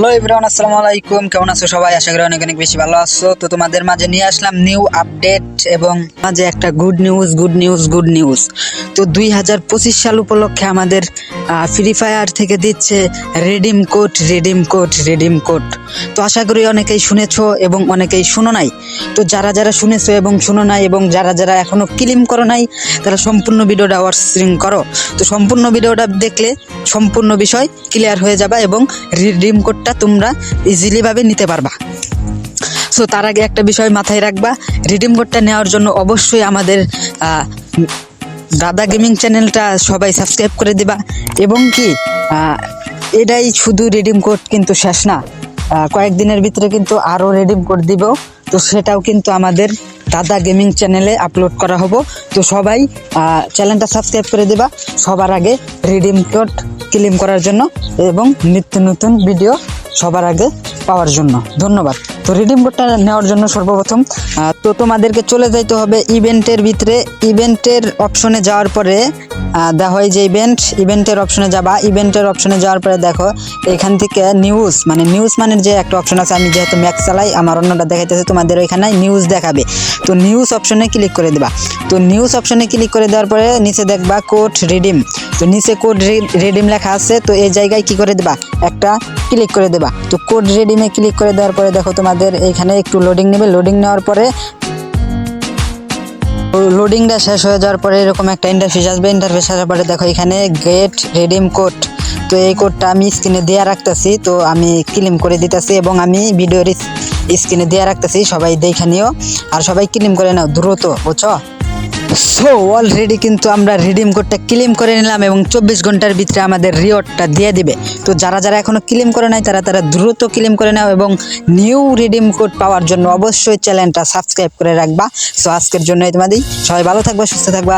Hello Ibrahim আসসালামু আলাইকুম। কেমন আছো সবাই? আশা করি অনেক অনেক বেশি ভালো আছো। তো তোমাদের মাঝে নিয়ে আসলাম নিউ আপডেট এবং মাঝে একটা good news good news good news তো দুই হাজার পঁচিশ সাল উপলক্ষে আমাদের ফ্রি ফায়ার থেকে দিচ্ছে redeem code redeem code redeem code তো আশা করি অনেকেই শুনেছো এবং অনেকেই শুনো নাই। তো যারা যারা শুনেছো এবং শুনো নাই এবং যারা যারা এখনও ক্লিম করো নাই, তারা সম্পূর্ণ ভিডিওটা ওয়াচিং করো। তো সম্পূর্ণ ভিডিওটা দেখলে সম্পূর্ণ বিষয় ক্লিয়ার হয়ে যাবে এবং রিডিম কোডটা তোমরা ইজিলি ভাবে নিতে পারবা। সো তার আগে একটা বিষয় মাথায় রাখবা। রিডিম কোডটা নেওয়ার জন্য অবশ্যই আমাদের দাদা গেমিং চ্যানেলটা সবাই সাবস্ক্রাইব করে দিবা। এবং কি এটাই শুধু রিডিম কোড কিন্তু শেষ না। কয়েকদিনের ভিতরে কিন্তু আরও রিডিম কোড দিব। তো সেটাও কিন্তু আমাদের দাদা গেমিং চ্যানেলে আপলোড করা হব। তো সবাই চ্যানেলটা সাবস্ক্রাইব করে দিবা সবার আগে রিডিম কোড ক্লেম করার জন্য এবং নিত্য নতুন ভিডিও সবার আগে পাওয়ার জন্য। ধন্যবাদ। তো রিডিম কোডটা নেওয়ার জন্য সর্বপ্রথম তো তোমাদেরকে চলে যাইতে হবে ইভেন্টের ভিতরে। ইভেন্টের অপশনে যাওয়ার পরে দেখা হয় যে ইভেন্ট ইভেন্টের অপশনে যাবা। ইভেন্টের অপশনে যাওয়ার পরে দেখো, এখান থেকে নিউজ মানে নিউজ মানে যে একটা অপশন আছে, আমি যেহেতু ম্যাক্স চালাই, আমার অন্যটা দেখাইতেছে, তোমাদের ওইখানে নিউজ দেখাবে। তো নিউজ অপশনে ক্লিক করে দিবা। তো নিউজ অপশনে ক্লিক করে দেওয়ার পরে নিচে দেখবা কোড রিডিম তো নিচে কোড রেডিম লেখা আছে, তো এই জায়গায় কি করে দিবা? একটা ক্লিক করে দেবা। তো কোড রেডিমে ক্লিক করে দেওয়ার পরে দেখো তোমাদের এখানে একটু লোডিং নেবে। লোডিং নেওয়ার পরে লোডিংটা শেষ হয়ে যাওয়ার পরে এরকম একটা ইন্টারফেস আসবে। ইন্টারফেস আসার পরে দেখো এখানে গেট রেডিম কোড তো এই কোডটা আমি স্ক্রিনে দেওয়া রাখতেছি। তো আমি ক্লিম করে দিতেছি এবং আমি ভিডিওর স্ক্রিনে দেওয়া রাখতেছি। সবাই দেখে নিও। আর সবাই ক্লিম করে নাও, দ্রুত, বুঝছ? সো অলরেডি কিন্তু আমরা রিডিম কোডটা ক্লেম করে নিলাম এবং চব্বিশ ঘণ্টার ভিতরে আমাদের রিওয়ার্ডটা দিয়ে দিবে। তো যারা যারা এখনও ক্লেম করে নাই, তারা তারা দ্রুত ক্লেম করে নাও এবং নিউ রিডিম কোড পাওয়ার জন্য অবশ্যই চ্যানেলটা সাবস্ক্রাইব করে রাখবা। সো আজকের জন্য তোমাদের সবাই ভালো থাকবা, সুস্থ থাকবা।